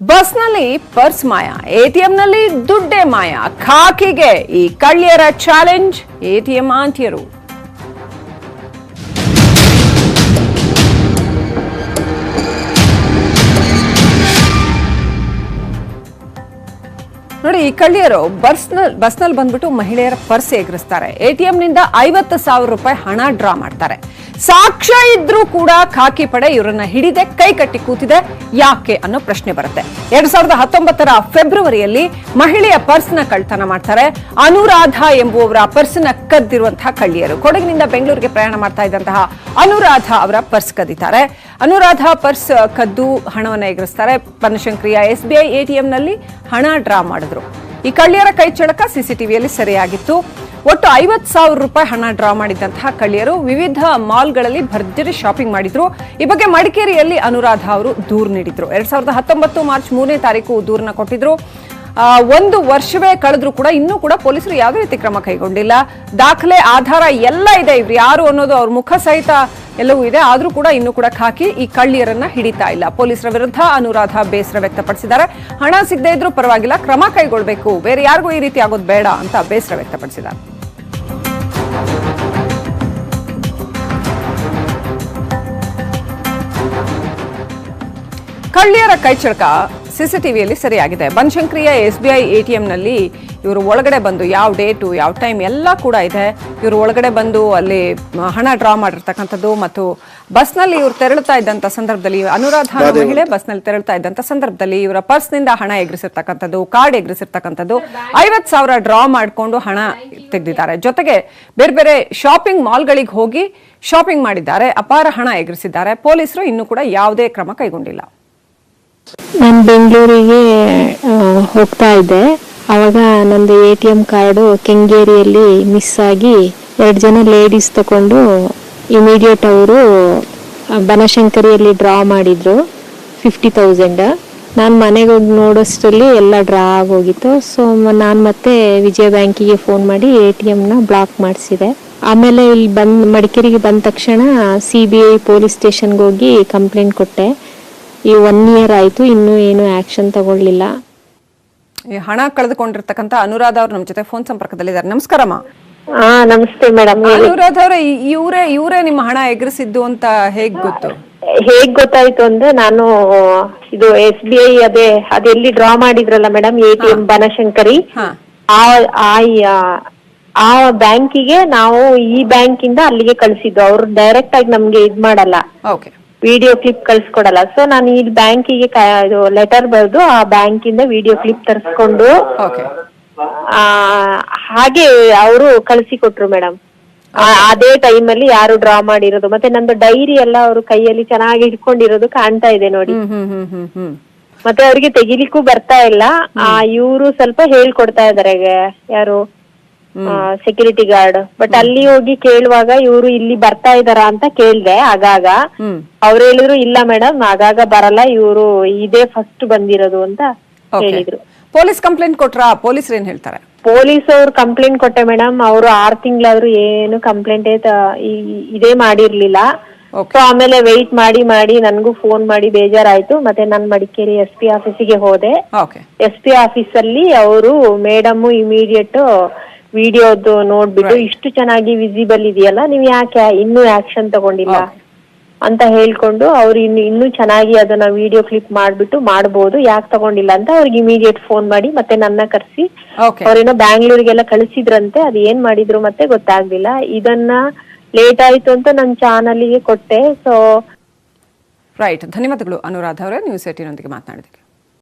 ಬಸ್ನಲ್ಲಿ ಪರ್ಸ್ ಮಾಯ ಎಟಿಎಂನಲ್ಲಿ ದುಡ್ಡೆ ಮಾಯ ಖಾಕಿಗೆ ಈ ಕಳ್ಳಿಯರ challenge ATM ಆಂಟಿಯರು. ನೋಡಿ, ಈ ಕಳ್ಳಿಯರು ಬಸ್ನಲ್ಲಿ ಬಸ್ನಲ್ಲಿ ಬಂದ್ಬಿಟ್ಟು ಮಹಿಳೆಯರ ಪರ್ಸ್ ಎಗರಿಸ್ತಾರೆ. ನಿಂದ ಐವತ್ತು ಸಾವಿರ ರೂಪಾಯಿ ಹಣ ಡ್ರಾ ಮಾಡ್ತಾರೆ. ಸಾಕ್ಷ್ಯ ಇದ್ರೂ ಕೂಡ ಖಾಕಿ ಪಡೆ ಇವರನ್ನ ಹಿಡಿದೆ, ಕೈ ಕಟ್ಟಿ ಕೂತಿದೆ. ಯಾಕೆ ಅನ್ನೋ ಪ್ರಶ್ನೆ ಬರುತ್ತೆ. ಎರಡ್ ಸಾವಿರದ ಹತ್ತೊಂಬತ್ತರ ಫೆಬ್ರವರಿಯಲ್ಲಿ ಮಹಿಳೆಯ ಪರ್ಸ್ನ ಕಳ್ತನ ಮಾಡ್ತಾರೆ. ಅನುರಾಧ ಎಂಬುವವರ ಪರ್ಸ್ನ ಕದ್ದಿರುವಂತಹ ಕಳ್ಳಿಯರು. ಕೊಡಗಿನಿಂದ ಬೆಂಗಳೂರಿಗೆ ಪ್ರಯಾಣ ಮಾಡ್ತಾ ಇದ್ದಂತಹ ಅನುರಾಧ ಅವರ ಪರ್ಸ್ ಕದ್ದಿದ್ದಾರೆ. ಅನುರಾಧ ಪರ್ಸ್ ಕದ್ದು ಹಣವನ್ನು ಎಗರಿಸ್ತಾರೆ. ಬನಶಂಕರಿಯ ಎಸ್ಬಿಐ ಎಟಿಎಂನಲ್ಲಿ ಹಣ ಡ್ರಾ ಮಾಡಿದ್ರು. ಈ ಕಳ್ಳಿಯರ ಕೈ ಚಳಕ ಸಿಸಿಟಿವಿಯಲ್ಲಿ ಸೆರೆಯಾಗಿತ್ತು. ಒಟ್ಟು ಐವತ್ತು ಸಾವಿರ ರೂಪಾಯಿ ಹಣ ಡ್ರಾ ಮಾಡಿದ್ದಂತಹ ಕಳ್ಳಿಯರು ವಿವಿಧ ಮಾಲ್ಗಳಲ್ಲಿ ಭರ್ಜರಿ ಶಾಪಿಂಗ್ ಮಾಡಿದ್ರು. ಈ ಬಗ್ಗೆ ಮಡಿಕೇರಿಯಲ್ಲಿ ಅನುರಾಧ ಅವರು ದೂರು ನೀಡಿದ್ರು. ಎರಡ್ ಸಾವಿರದ ಹತ್ತೊಂಬತ್ತು ಮಾರ್ಚ್ ಮೂರನೇ ತಾರೀಕು ದೂರನ್ನ ಕೊಟ್ಟಿದ್ರು. ಒಂದು ವರ್ಷವೇ ಕಳೆದ್ರೂ ಕೂಡ ಇನ್ನೂ ಕೂಡ ಪೊಲೀಸರು ಯಾವುದೇ ರೀತಿ ಕ್ರಮ ಕೈಗೊಂಡಿಲ್ಲ. ದಾಖಲೆ, ಆಧಾರ ಎಲ್ಲ ಇದೆ. ಇವ್ರು ಯಾರು ಅನ್ನೋದು ಅವ್ರ ಮುಖ ಸಹಿತ ಎಲ್ಲವೂ ಇದೆ. ಆದರೂ ಕೂಡ ಇನ್ನೂ ಕೂಡ ಖಾಕಿ ಈ ಕಳ್ಳಿಯರನ್ನ ಹಿಡಿತಾ ಇಲ್ಲ. ಪೊಲೀಸರ ವಿರುದ್ಧ ಅನುರಾಧ ಬೇಸರ ವ್ಯಕ್ತಪಡಿಸಿದ್ದಾರೆ. ಹಣ ಸಿಗದೇ ಇದ್ರೂ ಪರವಾಗಿಲ್ಲ. ಕ್ರಮ ಕೈಗೊಳ್ಳಬೇಕು ಬೇರೆ ಯಾರಿಗೂ ಈ ರೀತಿ ಆಗೋದು ಬೇಡ ಅಂತ ಬೇಸರ ವ್ಯಕ್ತಪಡಿಸಿದ್ದಾರೆ. ಕಳ್ಳಿಯರ ಕೈಚಳಕ ಸಿಸಿಟಿವಿಯಲ್ಲಿ ಸರಿಯಾಗಿದೆ. ಬನಶಂಕರಿಯ S B I A T ಎಂನಲ್ಲಿ ಇವರು ಒಳಗಡೆ ಬಂದು ಯಾವ ಡೇಟು ಯಾವ ಟೈಮ್ ಎಲ್ಲ ಕೂಡ ಇದೆ. ಇವರು ಒಳಗಡೆ ಬಂದು ಅಲ್ಲಿ ಹಣ ಡ್ರಾ ಮಾಡಿರ್ತಕ್ಕಂಥದ್ದು ಮತ್ತು ಬಸ್ನಲ್ಲಿ ಇವರು ತೆರಳುತ್ತಾ ಇದ್ದಂಥ ಸಂದರ್ಭದಲ್ಲಿ ಅನುರಾಧ ಮಹಿಳೆ ಬಸ್ನಲ್ಲಿ ತೆರಳುತ್ತಾ ಇದ್ದಂಥ ಸಂದರ್ಭದಲ್ಲಿ ಇವರ ಪರ್ಸ್ನಿಂದ ಹಣ ಎಗರಿಸಿರ್ತಕ್ಕಂಥದ್ದು ಕಾರ್ಡ್ ಎಗರಿಸಿರ್ತಕ್ಕಂಥದ್ದು ಐವತ್ತು ಸಾವಿರ ಡ್ರಾ ಮಾಡಿಕೊಂಡು ಹಣ ತೆಗೆದಿದ್ದಾರೆ. ಜೊತೆಗೆ ಬೇರೆ ಬೇರೆ ಶಾಪಿಂಗ್ ಮಾಲ್ಗಳಿಗೆ ಹೋಗಿ ಶಾಪಿಂಗ್ ಮಾಡಿದ್ದಾರೆ. ಅಪಾರ ಹಣ ಎಗರಿಸಿದ್ದಾರೆ. ಪೊಲೀಸರು ಇನ್ನೂ ಕೂಡ ಯಾವುದೇ ಕ್ರಮ ಕೈಗೊಂಡಿಲ್ಲ. ನಾನು ಬೆಂಗಳೂರಿಗೆ ಹೋಗ್ತಾ ಇದ್ದೆ. ಆವಾಗ ನಂದು ಎ ಟಿ ಎಂ ಕಾರ್ಡು ಕೆಂಗೇರಿಯಲ್ಲಿ ಮಿಸ್ ಆಗಿ ಎರಡು ಜನ ಲೇಡೀಸ್ ತಗೊಂಡು ಇಮಿಡಿಯೇಟ್ ಅವರು ಬನಶಂಕರಿಯಲ್ಲಿ ಡ್ರಾ ಮಾಡಿದ್ರು. ಫಿಫ್ಟಿ ತೌಸಂಡ್ ನಾನು ಮನೆಗೆ ಹೋಗಿ ನೋಡೋಷ್ಟರಲ್ಲಿ ಎಲ್ಲ ಡ್ರಾ ಆಗೋಗಿತ್ತು. ಸೊ ನಾನು ಮತ್ತೆ ವಿಜಯ ಬ್ಯಾಂಕಿಗೆ ಫೋನ್ ಮಾಡಿ ಎ ಟಿ ಎಮ್ನ ಬ್ಲಾಕ್ ಮಾಡಿಸಿದೆ. ಆಮೇಲೆ ಇಲ್ಲಿ ಬಂದು ಮಡಿಕೇರಿಗೆ ಬಂದ ತಕ್ಷಣ ಸಿ ಬಿ ಐ ಪೊಲೀಸ್ ಸ್ಟೇಷನ್ಗೆ ಹೋಗಿ ಕಂಪ್ಲೇಂಟ್ ಕೊಟ್ಟೆ. ಈ ಒನ್ ಇಯರ್ ಆಯ್ತು ಇನ್ನು ಏನು ಆಕ್ಷನ್ ತಗೊಳ್ಳಿಲ್ಲ. ಹಣ ಕಳೆದುಕೊಂಡಿರ್ತಕ್ಕಂಥ ಅನುರಾಧ ಅವರು ನಮ್ಮ ಜೊತೆ ಫೋನ್ ಸಂಪರ್ಕದಲ್ಲಿದ್ದಾರೆ. ನಮಸ್ಕಾರಮ್ಮ ಹಾ ನಮಸ್ತೆ ಮೇಡಮ್ ಅನುರಾಧ ಅವರೇ ಇವರೇ ಇವರೇ ನಿಮ್ಮ ಹಣ ಎಗರಿಸಿದ್ದು ಅಂತ ಹೇಗ್ ಗೊತ್ತು? ಹೇಗ್ ಗೊತ್ತಾಯ್ತು ಅಂದ್ರೆ ನಾನು ಇದು ಎಸ್ ಬಿ ಐ ಅದೇ ಅದೆಲ್ಲಿ ಡ್ರಾ ಮಾಡಿದ್ರಲ್ಲ madam A T M Banashankari ಆ ಆ ಬ್ಯಾಂಕಿಗೆ ನಾವು ಈ ಬ್ಯಾಂಕಿಂದ ಅಲ್ಲಿಗೆ ಕಳಿಸಿದ್ದು. ಅವ್ರು ಡೈರೆಕ್ಟ್ ಆಗಿ ನಮ್ಗೆ ಇದ್ ಮಾಡಲ್ಲ. ಓಕೆ ವಿಡಿಯೋ ಕ್ಲಿಪ್ ಕಳ್ಸ್ಕೊಡಲ್ಲ. ಸೊ ನಾನು ಇಲ್ಲಿ ಬ್ಯಾಂಕಿಗೆ ಇದು ಲೆಟರ್ ಬರೆದು ಆ ಬ್ಯಾಂಕಿಂದ ವಿಡಿಯೋ ಕ್ಲಿಪ್ ತರಿಸ್ಕೊಂಡು ಓಕೆ ಆ, ಹಾಗೆ ಅವರು ಕಳಿಸಿ ಕೊಟ್ರು ಮೇಡಮ್ ಅದೇ ಟೈಮ್ ಅಲ್ಲಿ ಯಾರು ಡ್ರಾ ಮಾಡಿರೋದು ಮತ್ತೆ ನಂದು ಡೈರಿ ಎಲ್ಲ ಅವರು ಕೈಯಲ್ಲಿ ಚೆನ್ನಾಗಿ ಇಟ್ಕೊಂಡಿರೋದು ಕಾಣ್ತಾ ಇದೆ ನೋಡಿ. ಹ್ಮ್ ಹ್ಮ್ ಹ್ಮ್ ಹ್ಮ್ ಹ್ಮ್. ಮತ್ತೆ ಅವ್ರಿಗೆ ತೆಗಿಲಿಕ್ಕೂ ಬರ್ತಾ ಇಲ್ಲ. ಆ ಇವರು ಸ್ವಲ್ಪ ಹೇಳ್ಕೊಡ್ತಾ ಇದಾರೆ ಯಾರು ಸೆಕ್ಯೂರಿಟಿ ಗಾರ್ಡ್ ಬಟ್ ಅಲ್ಲಿ ಹೋಗಿ ಕೇಳುವಾಗ ಇವರು ಇಲ್ಲಿ ಬರ್ತಾ ಇದಾರ ಅಂತ ಕೇಳ್ದೆ ಆಗಾಗ. ಅವ್ರು ಹೇಳಿದ್ರು ಇಲ್ಲ ಮೇಡಮ್ ಆಗಾಗ ಬರಲ್ಲ ಇವರು ಇದೇ ಫಸ್ಟ್ ಬಂದಿರೋದು ಅಂತ ಹೇಳಿದ್ರು. ಪೊಲೀಸ್ ಕಂಪ್ಲೇಂಟ್ ಕೊಟ್ರ? ಪೊಲೀಸ್ ಏನ್ ಹೇಳ್ತಾರೆ? ಪೊಲೀಸ್ ಅವ್ರು ಕಂಪ್ಲೇಂಟ್ ಕೊಟ್ಟೆ ಮೇಡಮ್ ಅವರು ಆರ್ ತಿಂಗಳಾದ್ರೂ ಏನು ಕಂಪ್ಲೇಂಟ್ ಇದೇ ಮಾಡಿರ್ಲಿಲ್ಲ. ಸೊ ಆಮೇಲೆ ವೆಯ್ಟ್ ಮಾಡಿ ಮಾಡಿ ನನ್ಗೂ ಫೋನ್ ಮಾಡಿ ಬೇಜಾರಾಯ್ತು. ಮತ್ತೆ ನಾನ್ ಮಡಿಕೇರಿ ಎಸ್ ಪಿ ಆಫೀಸಿಗೆ ಹೋದೆ. ಎಸ್ ಪಿ ಆಫೀಸ್ ಅಲ್ಲಿ ಅವರು ಮೇಡಮ್ ಇಮಿಡಿಯೇಟ್ ವಿಡಿಯೋದು ನೋಡ್ಬಿಟ್ಟು ಇಷ್ಟು ಚೆನ್ನಾಗಿ ವಿಸಿಬಲ್ ಇದೆಯಲ್ಲ ನೀವ್ ಯಾಕೆ ಇನ್ನೂ ಆಕ್ಷನ್ ತಗೊಂಡಿಲ್ಲ? ಅಂತ ಹೇಳ್ಕೊಂಡು ಅವ್ರು ಇನ್ನು ಇನ್ನೂ ಚೆನ್ನಾಗಿ ಅದನ್ನ ವಿಡಿಯೋ ಕ್ಲಿಪ್ ಮಾಡ್ಬಿಟ್ಟು ಮಾಡ್ಬೋದು ಯಾಕೆ ತಗೊಂಡಿಲ್ಲ ಅಂತ ಅವ್ರಿಗೆ ಇಮಿಡಿಯೇಟ್ ಫೋನ್ ಮಾಡಿ ಮತ್ತೆ ನನ್ನ ಕರ್ಸಿ. ಅವ್ರೇನೋ ಬ್ಯಾಂಗ್ಳೂರಿಗೆಲ್ಲ ಕಳಿಸಿದ್ರಂತೆ ಅದ್ ಏನ್ ಮಾಡಿದ್ರು ಮತ್ತೆ ಗೊತ್ತಾಗ್ಲಿಲ್ಲ. ಇದನ್ನ ಲೇಟ್ ಆಯ್ತು ಅಂತ ನನ್ ಚಾನಲ್ಗೆ ಕೊಟ್ಟೆ ಸೊ ರೈಟ್ ಧನ್ಯವಾದಗಳು ಅನುರಾಧ ಅವರೇ ನ್ಯೂಸ್ ಏಟಿನೊಂದಿಗೆ ಮಾತನಾಡಿದಕ್ಕೆ